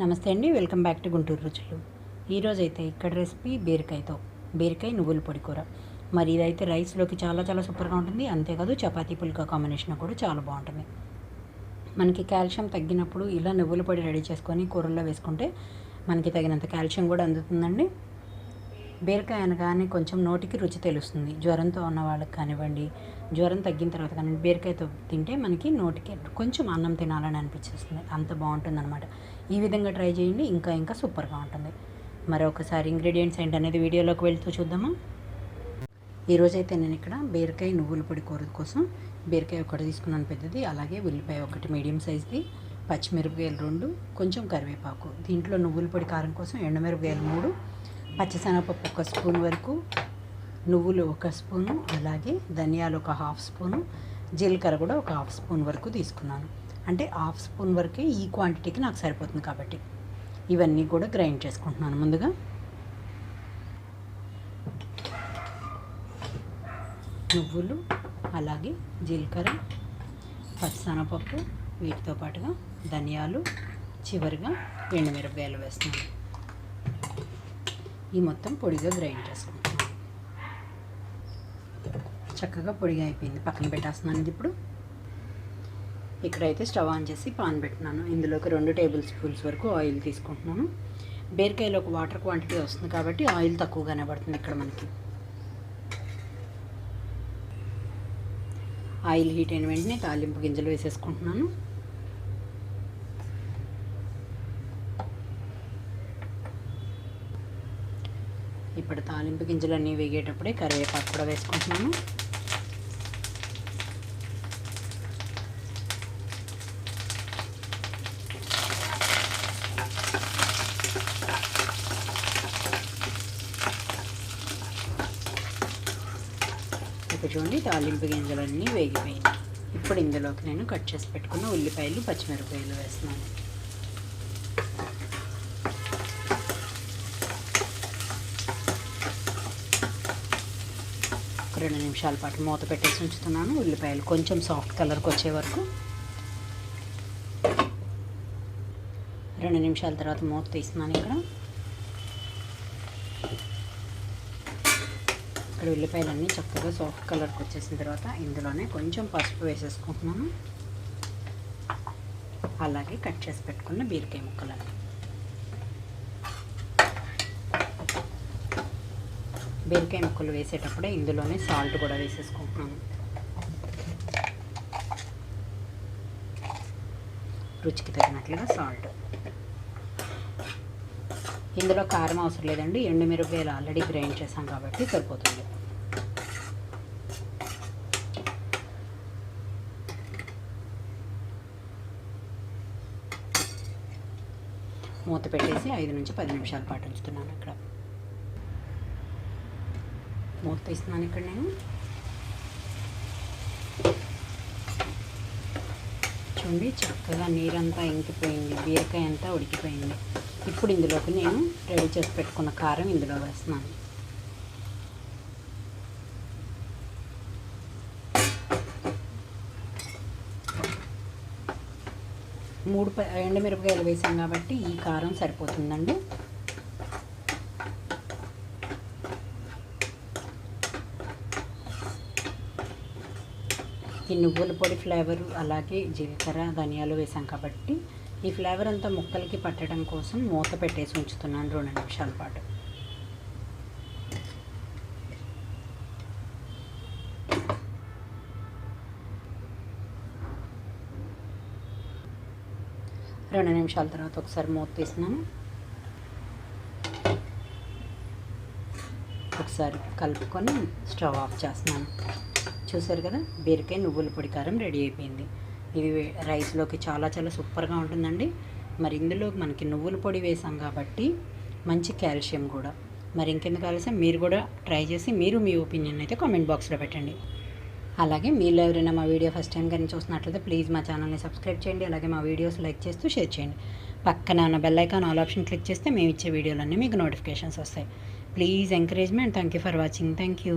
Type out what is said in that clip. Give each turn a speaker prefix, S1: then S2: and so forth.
S1: నమస్తే అండి welcome back to Guntur రుచులు. ఈరోజు అయితే ఇక్కడ రెసిపీ బీరకాయతో బీరకాయ నువ్వుల పొడి కూర. మరి ఇదైతే రైస్లోకి చాలా చాలా సూపర్గా ఉంటుంది. అంతేకాదు చపాతీ పుల్కా కాంబినేషన్ కూడా చాలా బాగుంటుంది. మనకి కాల్షియం తగ్గినప్పుడు ఇలా నువ్వుల పొడి రెడీ చేసుకొని కూరల్లో వేసుకుంటే మనకి తగినంత కాల్షియం కూడా అందుతుందండి. బీరకాయ అనగానే కొంచెం నోటికి రుచి తెలుస్తుంది. జ్వరంతో ఉన్న వాళ్ళకి కానివ్వండి జ్వరం తగ్గిన తర్వాత కానివ్వండి బీరకాయతో తింటే మనకి నోటికి కొంచెం అన్నం తినాలని అనిపించేస్తుంది. అంత బాగుంటుంది అనమాట ఈ విధంగా ట్రై చేయండి. ఇంకా ఇంకా సూపర్గా ఉంటుంది. మరొకసారి ఇంగ్రీడియంట్స్ ఏంటనేది వీడియోలోకి వెళ్తూ చూద్దామా? ఈరోజైతే నేను ఇక్కడ బీరకాయ నువ్వుల పొడి కూర కోసం బీరకాయ ఒకటి తీసుకున్నాను పెద్దది. అలాగే ఉల్లిపాయ ఒకటి మీడియం సైజ్ది పచ్చిమిరపకాయలు రెండు కొంచెం కరివేపాకు. దీంట్లో నువ్వుల పొడి కారం కోసం ఎండుమిరపకాయలు మూడు పచ్చిశనగపప్పు ఒక స్పూన్ వరకు నువ్వులు ఒక స్పూను అలాగే ధనియాలు ఒక హాఫ్ స్పూను జీలకర్ర కూడా ఒక హాఫ్ స్పూన్ వరకు తీసుకున్నాను. అంటే హాఫ్ స్పూన్ వరకే ఈ క్వాంటిటీకి నాకు సరిపోతుంది కాబట్టి ఇవన్నీ కూడా గ్రైండ్ చేసుకుంటున్నాను ముందుగా. నువ్వులు అలాగే జీలకర్ర పచ్చిశనగపప్పు వీటితో పాటుగా ధనియాలు చివరిగా ఎండుమిరపకాయలు వేస్తున్నాను. ఈ మొత్తం పొడిగా గ్రైండ్ చేసుకుంటున్నాను చక్కగా పొడిగా అయిపోయింది. పక్కన పెట్టేస్తున్నాను ఇది ఇప్పుడు. ఇక్కడైతే స్టవ్ ఆన్ చేసి పాన్ పెట్టినాను ఇందులోకి రెండు టేబుల్ స్పూన్స్ వరకు ఆయిల్ తీసుకుంటున్నాను. బీరకాయలో ఒక వాటర్ క్వాంటిటీ వస్తుంది కాబట్టి ఆయిల్ తక్కువగానే పడుతుంది ఇక్కడ మనకి. ఆయిల్ హీట్ అయిన వెంటనే తాలింపు గింజలు వేసేసుకుంటున్నాను. ఇప్పుడు తాలింపు గింజలన్నీ వేగేటప్పుడే కరివేపాకు కూడా వేసుకుంటున్నాను ఇప్పుడు చూడండి తాలింపు గింజలన్నీ వేగిపోయినాయి. ఇప్పుడు ఇందులోకి నేను కట్ చేసి పెట్టుకున్న ఉల్లిపాయలు పచ్చిమిరపకాయలు వేస్తున్నాను. రెండు నిమిషాల పాటు మూత పెట్టేసి ఉంచుతున్నాను. ఉల్లిపాయలు కొంచెం సాఫ్ట్ కలర్కి వచ్చే వరకు. రెండు నిమిషాల తర్వాత మూత తీస్తున్నాను ఇక్కడ. ఇక్కడ ఉల్లిపాయలన్నీ చక్కగా సాఫ్ట్ కలర్కి వచ్చేసిన తర్వాత ఇందులోనే కొంచెం పసుపు వేసేసుకుంటున్నాను. అలాగే కట్ చేసి పెట్టుకున్న బీరకాయ ముక్కలన్నీ. బీరకాయ ముక్కలు వేసేటప్పుడే ఇందులోనే సాల్ట్ కూడా వేసేసుకుంటున్నాను. రుచికి తగినట్లుగా సాల్ట్. ఇందులో కారం అవసరం లేదండి. ఎండుమిరపకాయలు ఆల్రెడీ గ్రైండ్ చేసాం కాబట్టి సరిపోతుంది. మూత పెట్టేసి ఐదు నుంచి పది నిమిషాల పాటు ఉంచుతున్నాను ఇక్కడ. మూత తీస్తున్నాను ఇక్కడ నేను. చూడండి చక్కగా నీరంతా ఇంకిపోయింది. బీరకాయ అంతా ఉడికిపోయింది. ఇప్పుడు ఇందులోకి నేను రెడీ చేసి పెట్టుకున్న కారం ఇందులో వేస్తున్నాను. మూడు ప ఎండుమిరపకాయలు వేసాం కాబట్టి ఈ కారం సరిపోతుందండి. ఈ నువ్వుల పొడి ఫ్లేవర్ అలాగే జీలకర్ర ధనియాలు వేసాం కాబట్టి ఈ ఫ్లేవర్ అంతా ముక్కలకి పట్టడం కోసం మూత పెట్టేసి ఉంచుతున్నాను రెండు నిమిషాల పాటు. రెండు నిమిషాల తర్వాత ఒకసారి మూత తీసినాను ఒకసారి కలుపుకొని స్టవ్ ఆఫ్ చేస్తున్నాను. చూసారు కదా? బీరకాయ నువ్వుల పొడి కారం రెడీ అయిపోయింది. ఇది రైస్లోకి చాలా చాలా సూపర్గా ఉంటుందండి. మరి ఇందులో మనకి నువ్వుల పొడి వేసాం కాబట్టి మంచి కాల్షియం కూడా. మరి ఇంకెందుకు ఆలస్యం? మీరు కూడా ట్రై చేసి మీరు మీ ఒపీనియన్ అయితే కామెంట్ బాక్స్లో పెట్టండి. అలాగే మీరు ఎవరైనా మా వీడియో ఫస్ట్ టైం కానీ చూసినట్లయితే ప్లీజ్ మా ఛానల్ని సబ్స్క్రైబ్ చేయండి. అలాగే మా వీడియోస్ లైక్ చేస్తూ షేర్ చేయండి. పక్కన ఉన్న bell icon all option click చేస్తే మేము ఇచ్చే వీడియోలన్నీ మీకు నోటిఫికేషన్స్ వస్తాయి. Please encouragement. Thank you for watching. Thank you